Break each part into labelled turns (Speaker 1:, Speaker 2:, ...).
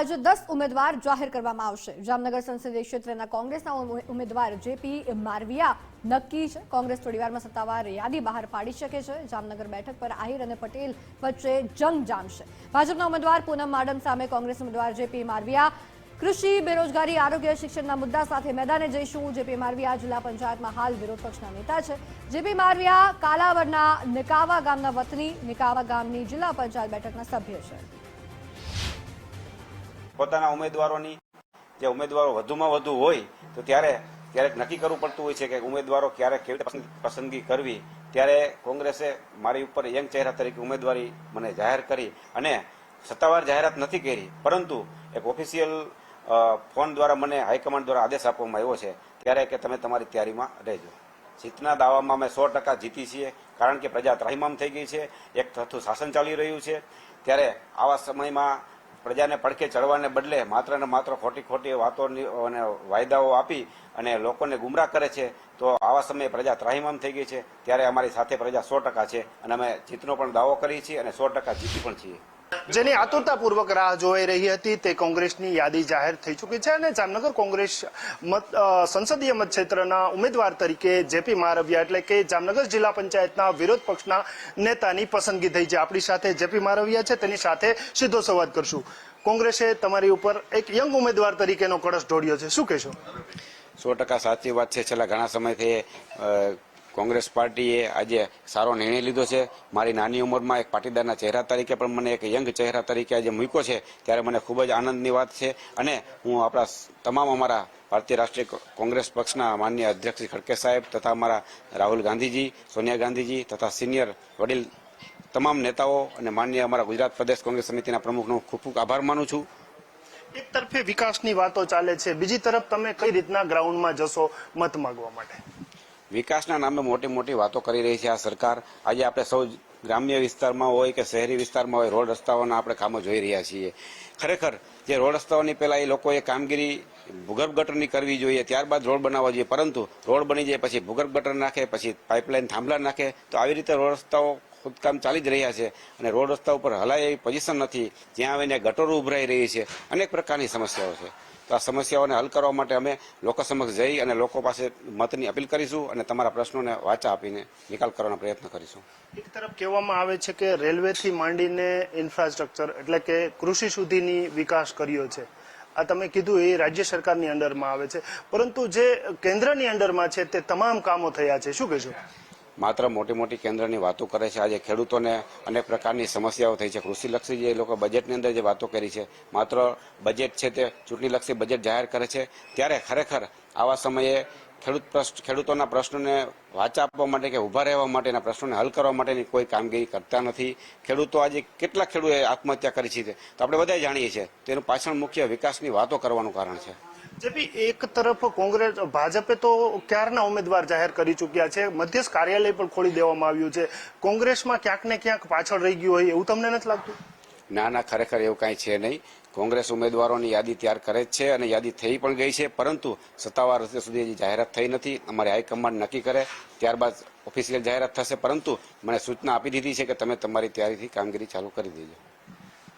Speaker 1: આજે દસ ઉમેદવાર જાહેર કરવામાં આવશે. જામનગર સંસદીય ક્ષેત્રના કોંગ્રેસના ઉમેદવાર જેપી મારવિયા નક્કી છે. કોંગ્રેસ થોડીવારમાં સત્તાવાર યાદી બહાર પાડી શકે છે. જામનગર બેઠક પર આહિર અને પટેલ વચ્ચે જંગ જામશે. ભાજપના ઉમેદવાર પૂનમ માડમ સામે કોંગ્રેસ ઉમેદવાર જેપી મારવિયા કૃષિ, બેરોજગારી, આરોગ્ય, શિક્ષણના મુદ્દા સાથે મેદાને જઈશું. જેપી મારવિયા જિલ્લા પંચાયતમાં હાલ વિરોધ પક્ષના નેતા છે. જેપી મારવિયા કાલાવડના નિકાવા ગામના વતની, નિકાવા ગામની જિલ્લા પંચાયત બેઠકના સભ્ય છે.
Speaker 2: પોતાના ઉમેદવારોની, જે ઉમેદવારો વધુમાં વધુ હોય, તો ત્યારે ક્યારેક નક્કી કરવું પડતું હોય છે કે ઉમેદવારો ક્યારે કેવી રીતે પસંદ- પસંદગી કરવી. ત્યારે કોંગ્રેસે મારી ઉપર યંગ ચહેરા તરીકે ઉમેદવારી મને જાહેર કરી અને સત્તાવાર જાહેરાત નથી કરી. પરંતુ એક ઓફિશિયલ ફોન દ્વારા મને હાઈકમાન્ડ દ્વારા આદેશ આપવામાં આવ્યો છે. ત્યારે કે તમે તમારી તૈયારીમાં રહેજો. જીતના દાવામાં અમે સો ટકા જીતી છીએ, કારણ કે પ્રજા ત્રાહિમામ થઈ ગઈ છે. એક થતું શાસન ચાલી રહ્યું છે. ત્યારે આવા સમયમાં પ્રજાને પડખે ચડવાને બદલે માત્ર ને માત્ર ખોટી ખોટી વાતોની અને વાયદાઓ આપી અને લોકોને ગુમરાહ કરે છે, તો આવા સમયે પ્રજા ત્રાહીમામ થઈ ગઈ છે. ત્યારે અમારી સાથે પ્રજા સો ટકા છે અને અમે જીતનો પણ દાવો કરીએ છીએ અને સો ટકા જીતી પણ છીએ.
Speaker 3: જેની આતુરતાપૂર્વક રાહ જોવાઈ રહી હતી, તે કોંગ્રેસની યાદી જાહેર થઈ ચૂકી છે અને જામનગર કોંગ્રેસ મત સંસદીય મત ક્ષેત્રના ઉમેદવાર તરીકે જેપી મારવિયા એટલે કે જામનગર જિલ્લા પંચાયતના વિરોધ પક્ષના નેતાની પસંદગી થઈ છે. આપણી સાથે જેપી મારવિયા છે. તેની સાથે સીધો સંવાદ કરશું. કોંગ્રેસે તમારી ઉપર એક યંગ ઉમેદવાર તરીકેનો કળશ ઢોળ્યો છે. શું કહેશો?
Speaker 2: સો ટકા સાચી વાત છે. છેલ્લા ઘણા સમયથી કોંગ્રેસ પાર્ટીએ આજે સારો નિર્ણય લીધો છે. મારી નાની ઉંમરમાં એક પાટીદારના ચહેરા તરીકે પણ મને એક યંગ ચહેરા તરીકે આજે મૂક્યો છે, ત્યારે મને ખૂબ જ આનંદની વાત છે અને હું આપણા તમામ અમારા ભારતીય રાષ્ટ્રીય કોંગ્રેસ પક્ષના માન્ય અધ્યક્ષ શ્રી ખડકે સાહેબ તથા અમારા રાહુલ ગાંધીજી, સોનિયા ગાંધીજી તથા સિનિયર વડીલ તમામ નેતાઓ અને માન્ય અમારા ગુજરાત પ્રદેશ કોંગ્રેસ સમિતિના પ્રમુખનો ખૂબ ખૂબ આભાર માનું છું.
Speaker 3: એક તરફે વિકાસની વાતો ચાલે છે. બીજી તરફ તમે કઈ રીતના ગ્રાઉન્ડમાં જશો મત માગવા માટે?
Speaker 2: વિકાસના નામે મોટી મોટી વાતો કરી રહી છે આ સરકાર. આજે આપણે સૌ ગ્રામ્ય વિસ્તારમાં હોય કે શહેરી વિસ્તારમાં હોય, રોડ રસ્તાઓના આપણે કામો જોઈ રહ્યા છીએ. ખરેખર, જે રોડ રસ્તાઓની પહેલાં એ લોકોએ કામગીરી ભૂગર્ભ ગટરની કરવી જોઈએ, ત્યારબાદ રોડ બનાવવા જોઈએ. પરંતુ રોડ બની જાય પછી ભૂગર્ભ ગટર નાખે, પછી પાઇપલાઇન થાંભલા નાખે, તો આવી રીતે રોડ રસ્તાઓ ખોદકામ ચાલી જ રહ્યા છે. અને રોડ રસ્તા ઉપર હલાય એવી પોઝિશન નથી. જ્યાં આવીને ગટરો ઉભરાઈ રહી છે. અનેક પ્રકારની સમસ્યાઓ છે. તો આ સમસ્યાઓને હલ કરવા માટે અમે લોકો સમક્ષ જઈ અને લોકો પાસે મતની અપીલ કરીશું અને તમારા પ્રશ્નોને વાચા આપીને નિકાલ કરવાનો પ્રયત્ન કરીશું.
Speaker 3: એક તરફ કહેવામાં આવે છે કે રેલવેથી માંડીને ઇન્ફ્રાસ્ટ્રક્ચર એટલે કે કૃષિ સુધીની વિકાસ કર્યો છે. આ તમે કીધું એ રાજ્ય સરકારની અંડરમાં આવે છે. પરંતુ જે કેન્દ્રની અંડરમાં છે તે તમામ કામો થયા છે. શું કહેશો?
Speaker 2: માત્ર મોટી મોટી કેન્દ્રની વાતો કરે છે. આજે ખેડૂતોને અનેક પ્રકારની સમસ્યાઓ થઈ છે. કૃષિલક્ષી જે લોકો બજેટની અંદર જે વાતો કરી છે, માત્ર બજેટ છે તે ચૂંટણીલક્ષી બજેટ જાહેર કરે છે, ત્યારે ખરેખર આવા સમયે ખેડૂત ખેડૂતોના પ્રશ્નોને વાચા આપવા માટે કે ઊભા રહેવા માટેના પ્રશ્નોને હલ કરવા માટેની કોઈ કામગીરી કરતા નથી. ખેડૂતો આજે કેટલા ખેડૂતોએ આત્મહત્યા કરી છે તો આપણે બધા જાણીએ છીએ. તેનું પાછળ મુખ્ય વિકાસની વાતો કરવાનું કારણ છે.
Speaker 3: જેપી એક તરફ કોંગ્રેસ, ભાજપે તો ક્યારના ઉમેદવાર જાહેર કરી ચૂક્યા છે? મધ્યસ્થ કાર્યાલય પણ ખોલી દેવામાં આવ્યું છે. કોંગ્રેસમાં ક્યાંક ને ક્યાંક પાછળ રહી ગયું હોય એવું તમને નથી લાગતું?
Speaker 2: ના ના, ખરેખર એવું કાંઈ છે નહીં. કોંગ્રેસ ઉમેદવારોની યાદી તૈયાર કરે છે અને યાદી થઈ પણ ગઈ છે, પરંતુ સત્તાવાર રીતે સુધી હજી જાહેરાત થઈ નથી. અમારી હાઈકમાન્ડ નક્કી કરે, ત્યારબાદ ઓફિશિયલ જાહેરાત થશે. પરંતુ મને સૂચના આપી દીધી છે કે તમે તમારી તૈયારીથી કામગીરી ચાલુ કરી દેજો.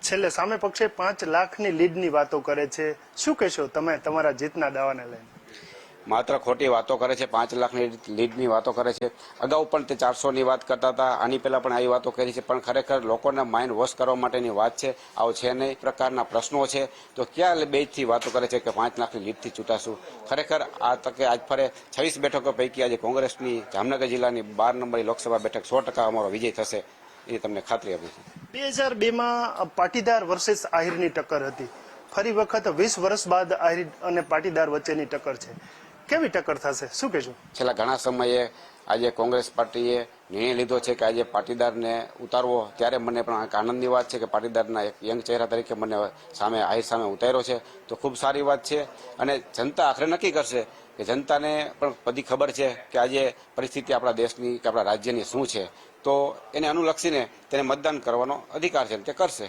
Speaker 3: છેલ્લે સામે પક્ષે પાંચ લાખની લીડની વાતો કરે છે. શું કહેશો તમે તમારા જીતના દાવાને લઈને?
Speaker 2: માત્ર ખોટી વાતો કરે છે, પાંચ લાખની લીડની વાતો કરે છે. અગાઉ પણ તે ચારસોની વાત કરતા હતા, આની પહેલા પણ આવી વાતો કરી છે, પણ ખરેખર લોકોના માઇન્ડ વોશ કરવા માટેની વાત છે, આવું છે નહીં. પ્રકારના પ્રશ્નો છે. તો ક્યાં બેજથી વાતો કરે છે કે પાંચ લાખની લીડથી ચૂંટાશું? ખરેખર આ તકે આજ ફરે છવ્વીસ બેઠકો પૈકી આજે કોંગ્રેસની જામનગર જિલ્લાની બાર નંબરની લોકસભા બેઠક સો ટકા અમારો વિજય થશે. એ તમને ખાતરી આપી છું.
Speaker 3: બે હજાર બેમાં પાટીદાર વર્સેસ આહિરની ટક્કર હતી. ફરી વખત વીસ વર્ષ બાદ આહિર અને પાટીદાર વચ્ચેની ટક્કર છે. કેવી ટક્કર થશે? શું કહેશો?
Speaker 2: છેલ્લા ઘણા સમયે આજે કોંગ્રેસ પાર્ટીએ નિર્ણય લીધો છે કે આજે પાટીદારને ઉતારવો. ત્યારે મને પણ આનંદની વાત છે કે પાટીદારના એક યંગ ચહેરા તરીકે મને સામે આહિર સામે ઉતાર્યો છે. તો ખૂબ સારી વાત છે. અને જનતા આખરે નક્કી કરશે કે જનતાને પણ બધી ખબર છે કે આજે પરિસ્થિતિ આપણા દેશની કે આપણા રાજ્યની શું છે. તો એને અનુલક્ષીને તેને મતદાન કરવાનો અધિકાર છે તે કરશે.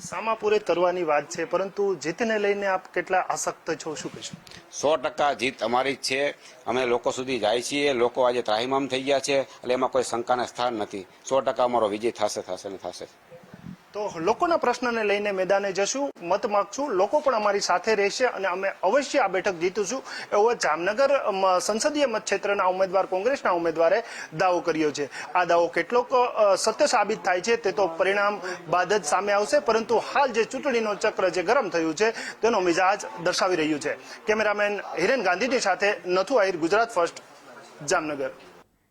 Speaker 3: સામાપુરે તરવાની વાત છે પરંતુ જીતને લઈને આપ કેટલા આસક્ત છો શું કહેશો?
Speaker 2: સો ટકા જીત અમારી જ છે. અમે લોકો સુધી જાય છીએ. લોકો આજે ત્રાહિમામ થઈ ગયા છે એટલે એમાં કોઈ શંકાના સ્થાન નથી. સો ટકા અમારો વિજય થશે થશે ને થશે.
Speaker 3: તો લોકોના પ્રશ્નને લઈને મેદાને જશું, મત માગશું. લોકો પણ અમારી સાથે રહેશે અને અમે અવશ્ય આ બેઠક જીતીશું એવો જામનગર સંસદીય મતક્ષેત્રના ઉમેદવાર, કોંગ્રેસના ઉમેદવારે દાવો કર્યો છે. આ દાવો કેટલોક સત્ય સાબિત થાય છે તે તો પરિણામ બાદ જ સામે આવશે, પરંતુ હાલ જે ચૂંટણીનો ચક્ર જે ગરમ થયું છે તેનો મિજાજ દર્શાવી રહ્યું છે. કેમેરામેન હિરેન ગાંધીની સાથે નથુ આહિર, ગુજરાત ફર્સ્ટ, જામનગર.